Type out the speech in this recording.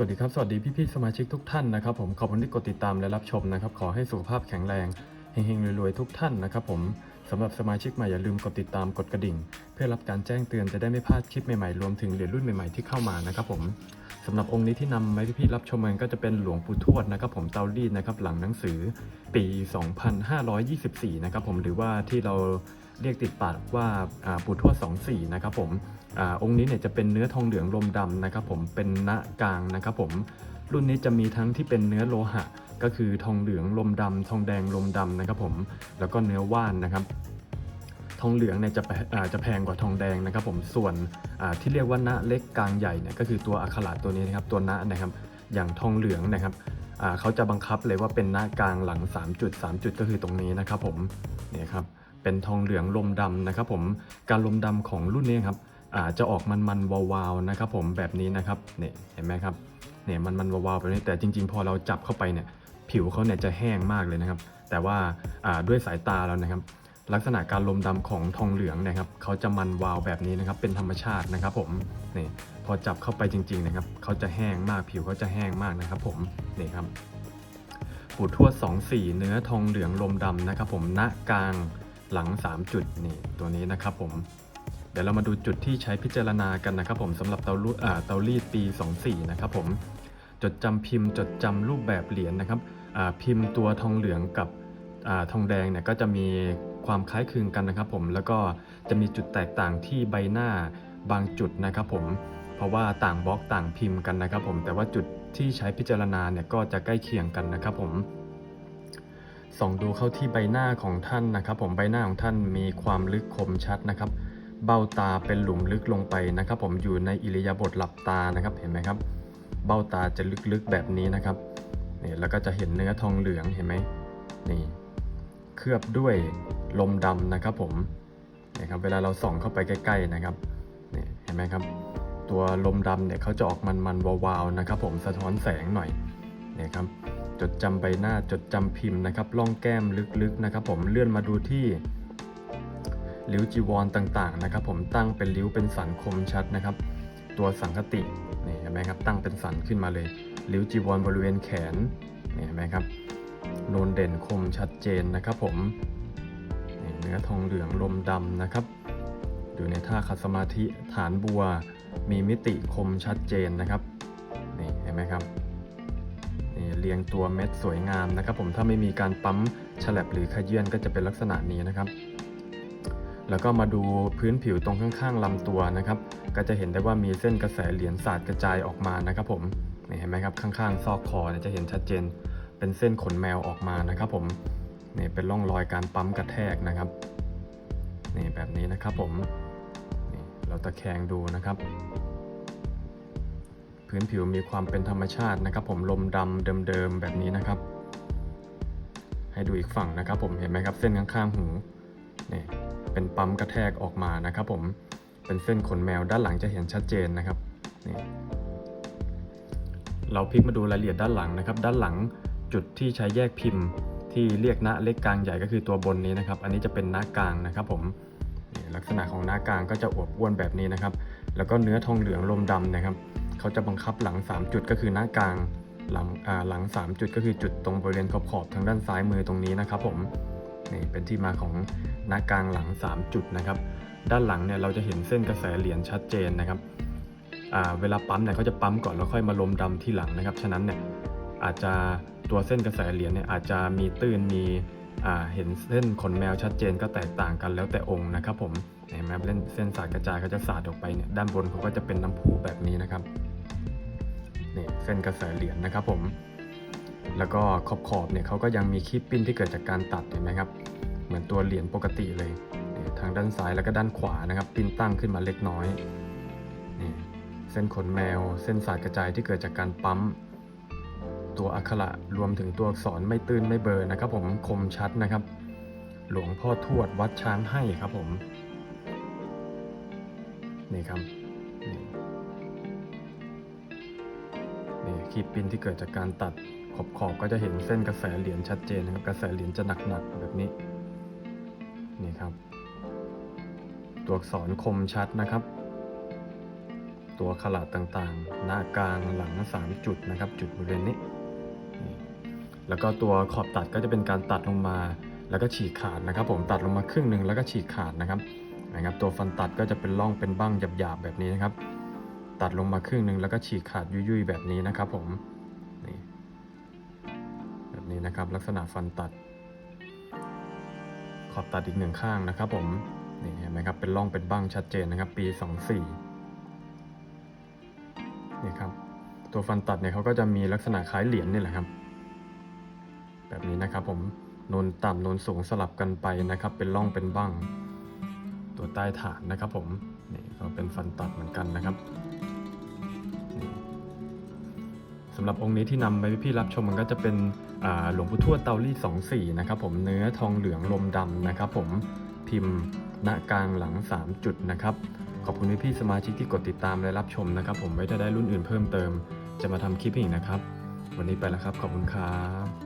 สวัสดีครับ สวัสดีพี่ๆสมาชิกทุกท่านนะครับผมขอบคุณที่กดติดตามและรับชมนะครับ ขอให้สุขภาพแข็งแรงเฮงๆรวยๆทุกท่านนะครับผม สำหรับสมาชิกใหม่อย่าลืมกดติดตามกดกระดิ่ง เพื่อรับการแจ้งเตือนจะได้ไม่พลาดคลิปใหม่ๆ รวมถึงเหรียญรุ่นใหม่ๆที่เข้ามานะครับผมสำหรับองค์นี้ที่นำมาพี่ๆรับชมกันก็จะเป็นหลวงปู่ทวดนะครับผมเตารีดนะครับหลังหนังสือปี 2524 นะครับผมหรือว่าที่เราเรียกติดปากว่าปู่ทวด24 นะครับผมอองค์นี้เนี่ยจะเป็นเนื้อทองเหลืองลมดำนะครับผมเป็นณกลางนะครับผม รุ่นนี้จะมีทั้งที่เป็นเนื้อโลหะ ก็คือทองเหลืองลมดำทองแดงลมดำนะครับผมแล้วก็เนื้อว่านนะครับ ทองเหลืองเนี่ยจะแพอ่าจะแพงกว่าทองแดงนะครับผมส่วนที่เรียกว่าณเล็กกลางใหญ่เนี่ยก็คือตัวอักขระตัวนี้นะครับตัวณนะครับ อย่างทองเหลืองนะครับเขาจะบังคับเลยว่าเป็นณกลางหลัง 3 จุด 3 จุดก็คือตรงนี้นะครับผมเนี่ยครับเป็นทองเหลืองลมดำนะครับผมการลมดำของรุ่นนี้ครับจะออกมันมันๆวาวๆนะครับผมแบบนี้นะครับเนี่ยเห็นไหมครับ เนี่ยมันมันวาวๆแบบนี้แต่จริง ๆ พอเราจับเข้าไปเนี่ยผิวเขาเนี่ยจะแห้งมากเลยนะครับ แต่ว่าด้วยสายตาเรานะครับ ลักษณะการลมดำของทองเหลืองนะครับเขาจะมันวาวแบบนี้นะครับ เป็นธรรมชาตินะครับ ผมนี่พอจับเข้าไปจริง ๆ นะครับเขาจะแห้งมากผิวเขาจะแห้งมากนะครับ ผมนี่ครับปูทั่วด2 4เนื้อทองเหลืองลมดำนะครับ ผมณกลางหลัง 3 จุดนี่ตัวนี้นะครับ ผมเดี๋ยวเรามาดูจุดที่ใช้พิจารณากันนะครับผมสำหรับเตาลูอ่าเตารีดปี 24 นะครับผม จดจำพิมพ์จดจำรูปแบบเหรียญนะครับพิมพ์ตัวทองเหลืองกับอทองแดงเนี่ยก็จะมีความคล้ายคลึงกันนะครับผมแล้วก็จะมีจุดแตกต่างที่ใบหน้าบางจุดนะครับผมเพราะว่าต่างบล็อกต่างพิมพ์กันนะครับผมแต่ว่าจุดที่ใช้พิจารณาเนี่ยก็จะใกล้เคียงกันนะครับผมส่องดูเข้าที่ใบหน้าของท่านนะครับ ผมใบหน้าของท่านมีความลึกคมชัดนะครับ เบ้าตาเป็นหลุมลึกลงไปนะครับ ผมอยู่ในอิริยาบถหลับตานะครับเห็นไหมครับ เบ้าตาจะลึกๆแบบนี้นะครับนี่แล้วก็จะเห็นเนื้อทองเหลืองเห็นไหมนี่เคลือบด้วยลมดำนะครับผมนี่ครับเวลาเราส่องเข้าไปใกล้ๆนะครับนี่เห็นไหมครับ ตัวลมดำเนี่ยเขาจะออกมันๆวาวๆนะครับผมสะท้อนแสงหน่อยนี่ครับจดจำใบหน้าจดจำพิมพ์นะครับล่องแก้มลึกๆนะครับ ผมเลื่อนมาดูที่ริ้วจีวรต่างๆนะครับ ผมตั้งเป็นริ้วเป็นสันคมชัดนะครับ ตัวสังคตินี่ มครับตั้งเป็นสันขึ้นมาเลยริ้วจีวรบริเวณแขนนี่เห็นไหมครับโนนเด่นคมชัดเจนนะครับผมเนื้อทองเหลืองลมดำนะครับ อยู่ในท่าคัดสมาธิฐานบัว มีมิติคมชัดเจนนะครับนี่เห็นไหมครับนี่เรียงตัวเม็ดสวยงามนะครับ ผมถ้าไม่มีการปั๊มฉลับหรือขยื่นก็จะเป็นลักษณะนี้นะครับ แล้วก็มาดูพื้นผิวตรงข้างๆลำตัวนะครับ ก็จะเห็นได้ว่ามีเส้นกระแสเหรียญสาดกระจายออกมานะครับผมนี่เห็นไหมครับข้างๆ ซอกคอเนี่ยจะเห็นชัดเจน เป็นเส้นขนแมวออกมานะครับผมนี่เป็นร่องรอยการปั๊มกระแทกนะครับนี่แบบนี้นะครับผมนี่เราตะแคงดูนะครับ พื้นผิวมีความเป็นธรรมชาตินะครับ ผมลมดำเดิมๆแบบนี้นะครับ ให้ดูอีกฝั่งนะครับ ผมเห็นไหมครับเส้นข้างๆหู นี่เป็นปั๊มกระแทกออกมานะครับผมเป็นเส้นขนแมวด้านหลังจะเห็นชัดเจนนะครับนี่เราพลิกมาดูรายละเอียดด้านหลังนะครับ ด้านหลังจุดที่ใช้แยกพิมพ์ ที่เรียกหน้าเล็กกลางใหญ่ก็คือตัวบนนี้นะครับ อันนี้จะเป็นหน้ากลางนะครับผมลักษณะของหน้ากลางก็จะอวบอ้วนแบบนี้นะครับ แล้วก็เนื้อทองเหลืองลมดำนะครับ เขาจะบังคับหลัง 3 จุดก็คือหน้ากลางหลังอ่าหลัง 3 จุดก็คือจุดตรงบริเวณขอบขอบๆทางด้านซ้ายมือตรงนี้นะครับผม นี่เป็นที่มาของหน้ากลางหลัง 3 จุดนะครับ ด้านหลังเนี่ยเราจะเห็นเส้นกระแสเหรียญชัดเจนนะครับเวลาปั๊มเนี่ยเขาจะปั๊มก่อนแล้วค่อยมาลมดำที่หลังนะครับ ฉะนั้นเนี่ยอาจจะตัวเส้นกระแสเหรียญเนี่ยอาจจะมีตื้นมีเห็นเส้นขนแมวชัดเจนก็แตกต่างกันแล้วแต่องค์นะครับ ผมเห็นไหมเล่นเส้นสาดกระจายเขาจะสาดออกไปเนี่ยด้านบนเขาก็จะเป็นน้ำพุแบบนี้นะครับนี่เส้นกระแสเหรียญนะครับผม แล้วก็ขอบขอบเนี่ยเขาก็ยังมีคีบปิ้นที่เกิดจากการตัดเห็นไหมครับ เหมือนตัวเหรียญปกติเลย ทางด้านซ้ายแล้วก็ด้านขวานะครับ ปิ้นตั้งขึ้นมาเล็กน้อยนี่เส้นขนแมว เส้นสายกระจายที่เกิดจากการปั๊ม ตัวอักขระรวมถึงตัวอักษรไม่ตื้นไม่เบลอนะครับผมคมชัดนะครับ หลวงพ่อทวดวัดช้างให้ครับผมนี่ครับนี่นี่ขีดปินที่เกิดจากการตัด ขอบขอบก็จะเห็นเส้นกระแสเหรียญชัดเจนนะครับ กระแสเหรียญจะหนักๆแบบนี้ นี่ครับ ตัวอักษรคมชัดนะครับ ตัวขลาดต่างๆ หน้ากลางหลัง 3 จุดนะครับ จุดบริเวณนี้ แล้วก็ตัวขอบตัดก็จะเป็นการตัดลงมา แล้วก็ฉีกขาดนะครับ ผมตัดลงมาครึ่งหนึ่งแล้วก็ฉีกขาดนะครับนะครับ ตัวฟันตัดก็จะเป็นร่องเป็นบ้างหยาบๆแบบนี้นะครับ ตัดลงมาครึ่งหนึ่งแล้วก็ฉีกขาดยุ่ยๆแบบนี้นะครับผม นี้นะครับ ลักษณะฟันตัด ขอบตัดอีกหนึ่งข้างนะครับผมนี่เห็นไหมครับเป็นร่องเป็นบ้างชัดเจนนะครับ ปี 24นี่ครับ ตัวฟันตัดเนี่ยเขาก็จะมีลักษณะคล้ายเหรียญนี่แหละครับ แบบนี้นะครับผมโนนต่ำโนนสูงสลับกันไปนะครับ เป็นร่องเป็นบ้าง ตัวใต้ฐานนะครับผมนี่ก็เป็นฟันตัดเหมือนกันนะครับสำหรับองค์นี้ที่นำไปให้พี่รับชมมันก็จะเป็น หลวงปู่ทวดเตาลี่สองสี่นะครับผมเนื้อทองเหลืองลมดำนะครับผมพิมพ์ณกลางหลัง 3 จุดนะครับ ขอบคุณพี่สมาชิกที่กดติดตามและรับชมนะครับ ผมไว้ถ้าได้รุ่นอื่นเพิ่มเติม จะมาทำคลิปอีกนะครับ วันนี้ไปแล้วครับ ขอบคุณครับ